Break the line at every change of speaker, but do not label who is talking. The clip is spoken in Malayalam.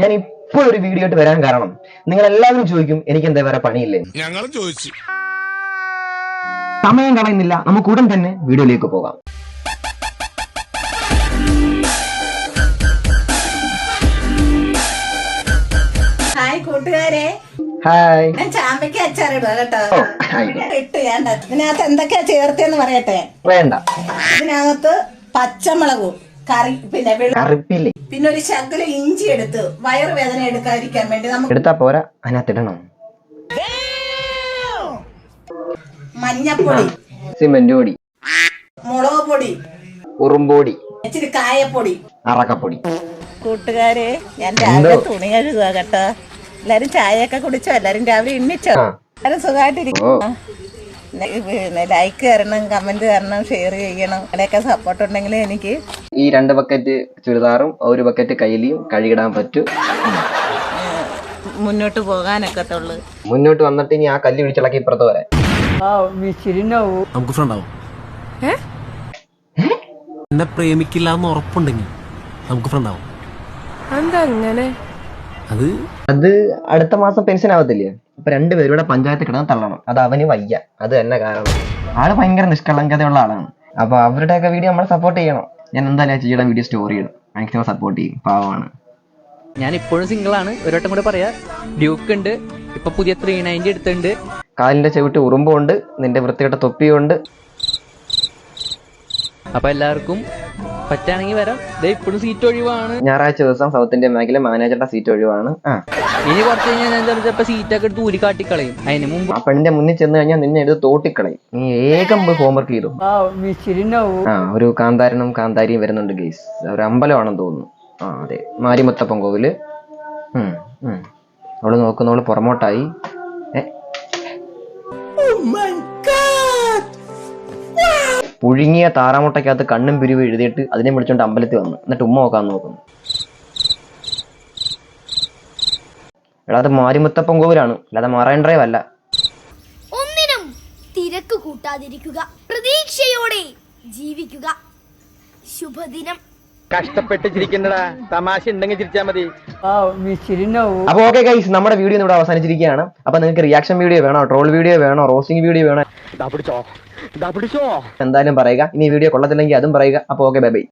ഞാൻ ഇപ്പോൾ ഒരു വീഡിയോ ആയിട്ട് വരാൻ കാരണം നിങ്ങൾ എല്ലാവരും ചോദിക്കും എനിക്ക് എന്താ വേറെ പണിയില്ലേ?
ഞങ്ങളും ചോദിച്ചു.
സമയം കളയുന്നില്ല. നമുക്ക് ഉടൻ തന്നെ വീഡിയോയിലേക്ക് പോകാം.
ഹായ് കൂട്ടുകാരെ.
ഹായ്
ഞാൻ ചാമ്പയ്ക്ക് അച്ചാറിടുക കേട്ടോ. ഇട്ട് ഞാൻ ഇതിനകത്ത് എന്തൊക്കെയാ ചേർത്തേന്ന് പറയട്ടെ?
വേണ്ട.
ഇതിനകത്ത് പച്ചമുളകും കറി പിന്നെ
കറിപ്പില്ലേ?
പിന്നെ ഒരു ശകല ഇഞ്ചി എടുത്ത് വയറുവേദന എടുക്കാതിരിക്കാൻ വേണ്ടി നമുക്ക്
എടുത്താ പോരാ അതിനകത്തിടണം.
മഞ്ഞപ്പൊടി
സിമെന്റ് പൊടി
മുളക് പൊടി
ഉറുമ്പൊടി
ഇച്ചിരി കായപ്പൊടി.
അറക്കപ്പൊടി
കൂട്ടുകാരെ ഞാൻ രാവിലെ തുണി കഴുകുക കേട്ടോ. എല്ലാരും ചായയൊക്കെ കുടിച്ചോ? എല്ലാരും രാവിലെ എണ്ണിച്ചോ. എല്ലാരും സുഖമായിട്ടിരിക്കും പിന്നെ ലൈക്ക് തരണം കമന്റ് തരണം ഷെയർ ചെയ്യണം. അവിടെയൊക്കെ സപ്പോർട്ട് ഉണ്ടെങ്കിൽ എനിക്ക്.
ഈ രണ്ട് ബക്കറ്റ് ചുരിദാറും ഒരു ബക്കറ്റ് കയ്യിലും കഴുകിടാൻ പറ്റും.
മുന്നോട്ട് പോകാനൊക്കത്തുള്ളു
മുന്നോട്ട് വന്നിട്ട് ഇനി ആ കല്ല് പിടിച്ചിളക്കി ഇപ്പുറത്ത് വരാൻ
നമുക്ക് ഫ്രണ്ട് ആവും. എന്നെ പ്രേമിക്കില്ല എന്ന് ഉറപ്പുണ്ടെങ്കിൽ നമുക്ക് ഫ്രണ്ട് ആവും. അത്
അത് അടുത്ത മാസം പെൻഷൻ ആവത്തില്ലേ? അപ്പൊ രണ്ടുപേരും പഞ്ചായത്ത് കിടന്ന് തള്ളണം. അത് അവന് വയ്യ. അത് തന്നെ കാരണം. ആൾ ഭയങ്കര നിഷ്കളങ്കതയുള്ള ആളാണ്. അപ്പൊ അവരുടെയൊക്കെ വീഡിയോ നമ്മൾ സപ്പോർട്ട് ചെയ്യണം. ഞാൻ എന്തായാലും ചെയ്യണം വീഡിയോ സ്റ്റോറി ഇടും. മാക്സിമം സപ്പോർട്ട് ചെയ്യും. പാവമാണ്.
ഞാൻ ഇപ്പോഴും സിംഗിൾ ആണ്. ഒരു വട്ടം കൂടെ പറയാ. ഡ്യൂക്ക് ഉണ്ട്. ഇപ്പൊ പുതിയ ത്രീ നയന്റി എടുത്തുണ്ട്
കാലിന്റെ ചവിട്ട് ഉറുമ്പുണ്ട്. നിന്റെ വൃത്തികെട്ട തൊപ്പിയുണ്ട്.
അപ്പൊ എല്ലാവർക്കും പറ്റാണെങ്കിൽ വരാം. ദേ ഇപ്പോഴും സീറ്റ് ഒഴിവാണ്.
ഞായറാഴ്ച ദിവസം സൗത്ത് ഇന്ത്യൻ ബാങ്കിലെ മാനേജറുടെ സീറ്റ് ഒഴിവാണ്. ആ.
ഇനി കുറച്ച് കഴിഞ്ഞാൽ ഞാൻ ചിലപ്പോ സീറ്റൊക്കെ എടുത്ത് ഊരി കാട്ടിക്കളയും അതിന് മുമ്പ്
ആ പെണ്ണിന്റെ മുന്നിൽ ചെന്ന് കഴിഞ്ഞാൽ നിന്നെ എടുത്ത് തോട്ടിക്കളയും. നീ ഏകം ഹോംവർക്ക് ചെയ്തു. ആ ഒരു കാന്താരനും കാന്താരിയും വരുന്നുണ്ട് ഗെയ്സ് ഒരു അമ്പലമാണെന്ന് തോന്നുന്നു. ആ അതെ. മാരിമുത്തപ്പൻ കോവിൽ. ഉം, ഉം. അവൾ നോക്കുന്നവൾ പുറമോട്ടായി. പുഴുങ്ങിയ താറാമുട്ടയ്ക്കകത്ത് കണ്ണും പിരിവ് എഴുതിയിട്ട് അതിനെ വിളിച്ചോണ്ട് അമ്പലത്തിൽ വന്നു. എന്നിട്ട് ഉമ്മ നോക്കാൻ നോക്കുന്നു. എടാ അത് മാരിമുത്തപ്പൻ കോവിലാണ്. അല്ലാതെ മറൈൻ അല്ല.
ഒന്നിനും തിരക്ക് കൂട്ടാതിരിക്കുക. പ്രതീക്ഷയോടെ ജീവിക്കുക. ശുഭദിനം.
കഷ്ടപ്പെട്ട് ചിരിക്കണ്ടടാ തമാശ ഉണ്ടെങ്കിൽ ചിരിച്ചാ മതി.
അപ്പൊ ഓക്കെ ഗൈസ് നമ്മുടെ വീഡിയോ ഇവിടെ അവസാനിച്ചിരിക്കുകയാണ്. അപ്പൊ നിങ്ങൾക്ക് റിയാക്ഷൻ വീഡിയോ വേണോ? ട്രോൾ വീഡിയോ വേണോ? റോസ്റ്റിംഗ് വീഡിയോ വേണോ? എന്തായാലും പറയുക. ഇനി വീഡിയോ കൊള്ളത്തില്ലെങ്കിൽ അതും പറയുക. അപ്പൊ ഓക്കെ ബൈ ബൈ